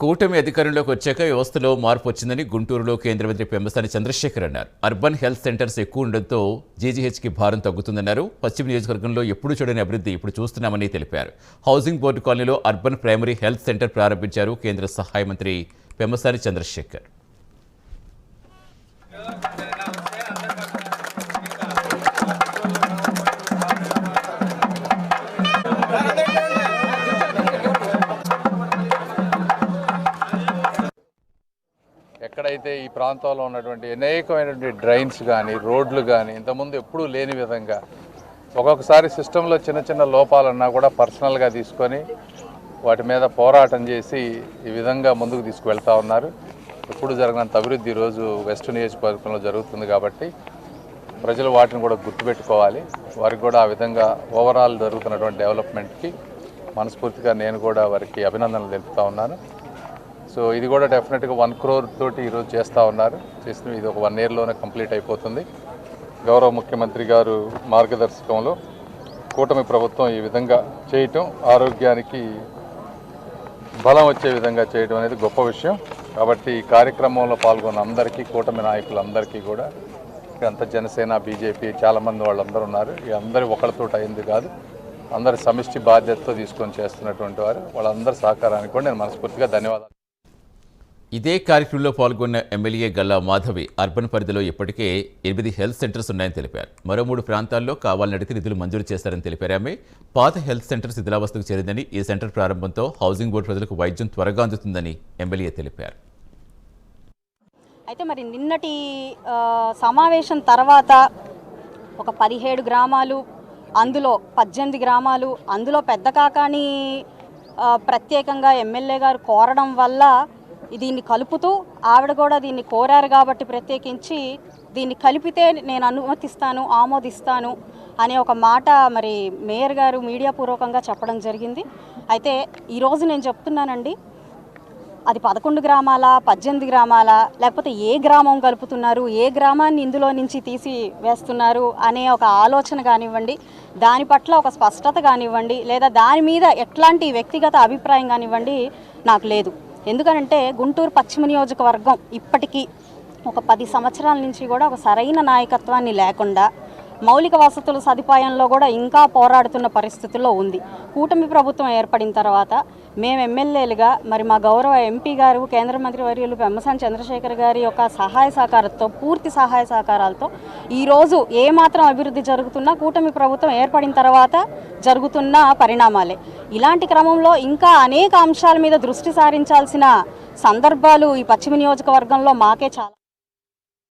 కూటమి అధికారంలోకి వచ్చాక వ్యవస్థలో మార్పు వచ్చిందని గుంటూరులో కేంద్ర మంత్రి పెమ్మసాని చంద్రశేఖర్ అన్నారు. అర్బన్ హెల్త్ సెంటర్స్ ఎక్కువ ఉండడంతో జీజీహెచ్కి భారం తగ్గుతుందన్నారు. పశ్చిమ నియోజకవర్గంలో ఎప్పుడు చూడని అభివృద్ధి ఇప్పుడు చూస్తున్నామని తెలిపారు. హౌసింగ్ బోర్డు కాలనీలో అర్బన్ ప్రైమరీ హెల్త్ సెంటర్ ప్రారంభించారు కేంద్ర సహాయ మంత్రి పెమ్మసాని చంద్రశేఖర్. అయితే ఈ ప్రాంతంలో ఉన్నటువంటి అనేకమైనటువంటి డ్రైన్స్ కానీ రోడ్లు కానీ ఇంతకుముందు ఎప్పుడూ లేని విధంగా ఒక్కొక్కసారి సిస్టంలో చిన్న చిన్న లోపాలన్నా కూడా పర్సనల్గా తీసుకొని వాటి మీద పోరాటం చేసి ఈ విధంగా ముందుకు తీసుకువెళ్తా ఉన్నారు. ఎప్పుడు జరగనంత అభివృద్ధి ఈరోజు వెస్ట్ నియోజకవర్గంలో జరుగుతుంది కాబట్టి ప్రజలు వాటిని కూడా గుర్తుపెట్టుకోవాలి. వారికి కూడా ఆ విధంగా ఓవరాల్ జరుగుతున్నటువంటి డెవలప్మెంట్కి మనస్ఫూర్తిగా నేను కూడా వారికి అభినందనలు తెలుపుతా ఉన్నాను. సో ఇది కూడా డెఫినెట్గా వన్ క్రోర్ తోటి ఈరోజు చేస్తూ ఉన్నారు. చేసిన ఇది ఒక వన్ ఇయర్లోనే కంప్లీట్ అయిపోతుంది. గౌరవ ముఖ్యమంత్రి గారు మార్గదర్శకంలో కూటమి ప్రభుత్వం ఈ విధంగా చేయటం ఆరోగ్యానికి బలం వచ్చే విధంగా చేయడం అనేది గొప్ప విషయం. కాబట్టి ఈ కార్యక్రమంలో పాల్గొన్న అందరికీ కూటమి నాయకులందరికీ కూడా అంత జనసేన బీజేపీ చాలామంది వాళ్ళందరూ ఉన్నారు. ఈ అందరి ఒకరితోటి అయింది కాదు. అందరి సమిష్టి బాధ్యతతో తీసుకొని చేస్తున్నటువంటి వారు. వాళ్ళందరి సహకారానికి కూడా నేను మనస్ఫూర్తిగా ధన్యవాదాలు ఇదే కార్యక్రమంలో పాల్గొన్న ఎమ్మెల్యే గల్లా మాధవి అర్బన్ పరిధిలో ఇప్పటికే ఎనిమిది హెల్త్ సెంటర్స్ ఉన్నాయని తెలిపారు. మరో మూడు ప్రాంతాల్లో కావాలని నిధులు మంజూరు చేస్తారని తెలిపారు ఆమె. పాత హెల్త్ సెంటర్ శిథిలావస్థకు చేరిందని ఈ సెంటర్ ప్రారంభంతో హౌసింగ్ బోర్డు ప్రజలకు వైద్యం త్వరగా అందుతుందని ఎమ్మెల్యే తెలిపారు. అయితే మరి నిన్నటి సమావేశం తర్వాత ఒక పదిహేడు గ్రామాలు అందులో పద్దెనిమిది గ్రామాలు అందులో పెద్ద కాకాని ప్రత్యేకంగా ఎమ్మెల్యే గారు కోరడం వల్ల దీన్ని కలుపుతూ ఆవిడ కూడా దీన్ని కోరారు కాబట్టి ప్రత్యేకించి దీన్ని కలిపితే నేను అనుమతిస్తాను ఆమోదిస్తాను అనే ఒక మాట మరి మేయర్ గారు మీడియా పూర్వకంగా చెప్పడం జరిగింది. అయితే ఈరోజు నేను చెప్తున్నానండి అది పదకొండు గ్రామాల పద్దెనిమిది గ్రామాల లేకపోతే ఏ గ్రామం కలుపుతున్నారు ఏ గ్రామాన్ని ఇందులో నుంచి తీసి వేస్తున్నారు అనే ఒక ఆలోచన కానివ్వండి దాని పట్ల ఒక స్పష్టత కానివ్వండి లేదా దాని మీద ఎట్లాంటి వ్యక్తిగత అభిప్రాయం కానివ్వండి నాకు లేదు. ఎందుకనంటే గుంటూరు పశ్చిమ నియోజకవర్గం ఇప్పటికీ ఒక పది సంవత్సరాల నుంచి కూడా ఒక సరైన నాయకత్వాన్ని లేకుండా మౌలిక వసతుల సదుపాయంలో కూడా ఇంకా పోరాడుతున్న పరిస్థితుల్లో ఉంది. కూటమి ప్రభుత్వం ఏర్పడిన తర్వాత మేము ఎమ్మెల్యేలుగా మరి మా గౌరవ ఎంపీ గారు కేంద్ర మంత్రి వర్యులు పెమ్మసాని చంద్రశేఖర్ గారి యొక్క సహాయ సహకారంతో పూర్తి సహాయ సహకారాలతో ఈరోజు ఏమాత్రం అభివృద్ధి జరుగుతున్నా కూటమి ప్రభుత్వం ఏర్పడిన తర్వాత జరుగుతున్న పరిణామాలే. ఇలాంటి క్రమంలో ఇంకా అనేక అంశాల మీద దృష్టి సారించాల్సిన సందర్భాలు ఈ పశ్చిమ నియోజకవర్గంలో మాకే చాలా